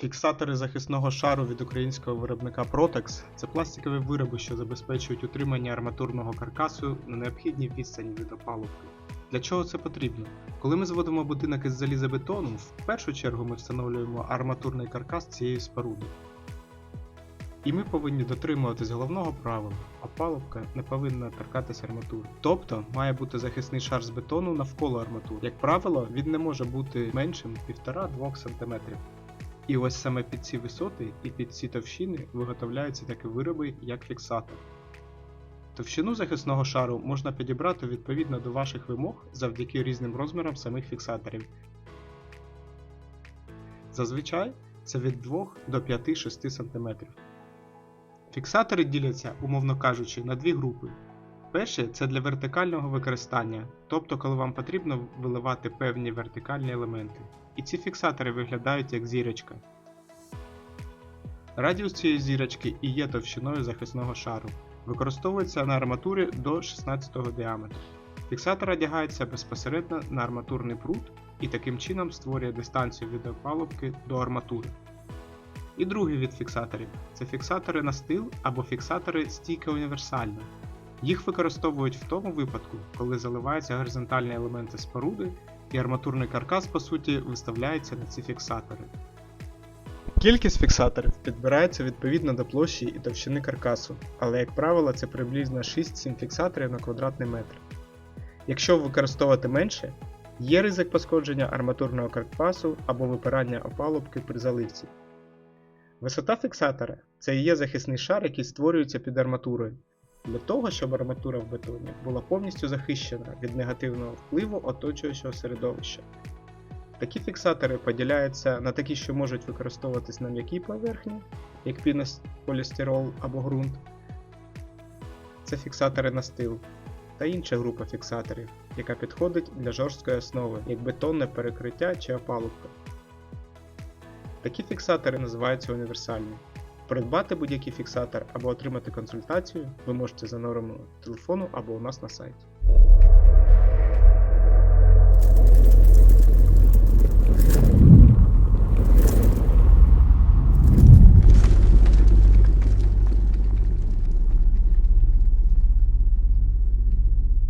Фіксатори захисного шару від українського виробника Protex це пластикові вироби, що забезпечують утримання арматурного каркасу на необхідній відстані від опалубки. Для чого це потрібно? Коли ми зводимо будинок із залізобетону, в першу чергу ми встановлюємо арматурний каркас цієї споруди. І ми повинні дотримуватись головного правила: опалубка не повинна торкатися арматури. Тобто має бути захисний шар з бетону навколо арматури. Як правило, він не може бути меншим 1,5-2 см. І ось саме під ці висоти і під ці товщини виготовляються такі вироби, як фіксатор. Товщину захисного шару можна підібрати відповідно до ваших вимог завдяки різним розмірам самих фіксаторів. Зазвичай це від 2 до 5-6 см. Фіксатори діляться, умовно кажучи, на дві групи. Перші це для вертикального використання, тобто коли вам потрібно виливати певні вертикальні елементи. І ці фіксатори виглядають як зірочка. Радіус цієї зірочки і є товщиною захисного шару. Використовується на арматурі до 16 діаметру. Фіксатор одягається безпосередньо на арматурний прут і таким чином створює дистанцію від опалубки до арматури. І другий від фіксаторів це фіксатори на стил або фіксатори стійка універсальна. Їх використовують в тому випадку, коли заливаються горизонтальні елементи споруди, і арматурний каркас по суті виставляється на ці фіксатори. Кількість фіксаторів підбирається відповідно до площі і товщини каркасу, але, як правило, це приблизно 6-7 фіксаторів на квадратний метр. Якщо використовувати менше, є ризик пошкодження арматурного каркасу або випирання опалубки при заливці. Висота фіксатора це і є захисний шар, який створюється під арматурою, для того, щоб арматура в бетоні була повністю захищена від негативного впливу оточуючого середовища. Такі фіксатори поділяються на такі, що можуть використовуватись на м'якій поверхні, як полістирол або ґрунт. Це фіксатори на стил, та інша група фіксаторів, яка підходить для жорсткої основи, як бетонне перекриття чи опалубка. Такі фіксатори називаються універсальні. Придбати будь-який фіксатор або отримати консультацію ви можете за номером телефону або у нас на сайті.